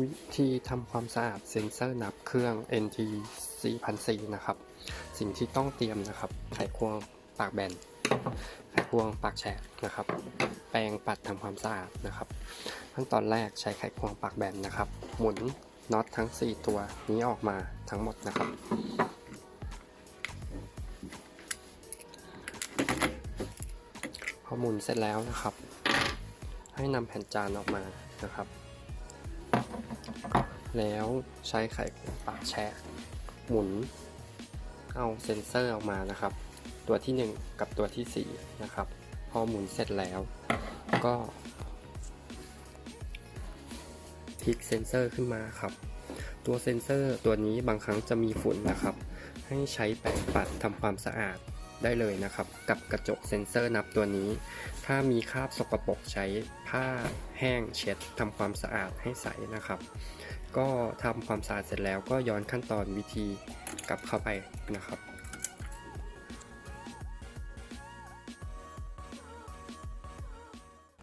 วิธีทำความสะอาดเซ็นเซอร์นับเครื่อง NT 4004นะครับ สิ่งที่ต้องเตรียมนะครับ ไขควงปากแบน ไขควงปากแฉกนะครับ แปรงปัดทำความสะอาดนะครับ ขั้นตอนแรกใช้ไขควงปากแบนนะครับ หมุนน็อตทั้ง 4 ตัวนี้ออกมาทั้งหมดนะครับ พอหมุนเสร็จแล้วนะครับ ให้นำแผ่นจานออกมานะครับ แล้วใช้ไขควงปากแฉกหมุนเอาเซ็นเซอร์ออกมานะครับ ตัวที่ 1 กับตัวที่ 4 นะครับ พอหมุนเสร็จแล้ว ก็พลิกเซ็นเซอร์ขึ้นมาครับ ตัวเซ็นเซอร์ตัวนี้บางครั้งจะมีฝุ่นนะครับ ให้ใช้แปรงปัดทำความสะอาด ได้เลยนะครับ กับกระจกเซ็นเซอร์นับตัวนี้ ถ้ามีคราบสกปรกใช้ผ้าแห้งเช็ดทำความสะอาดให้ใสนะครับ ก็ทำความสะอาดเสร็จแล้วก็ย้อนขั้นตอนวิธีกลับเข้าไปนะครับ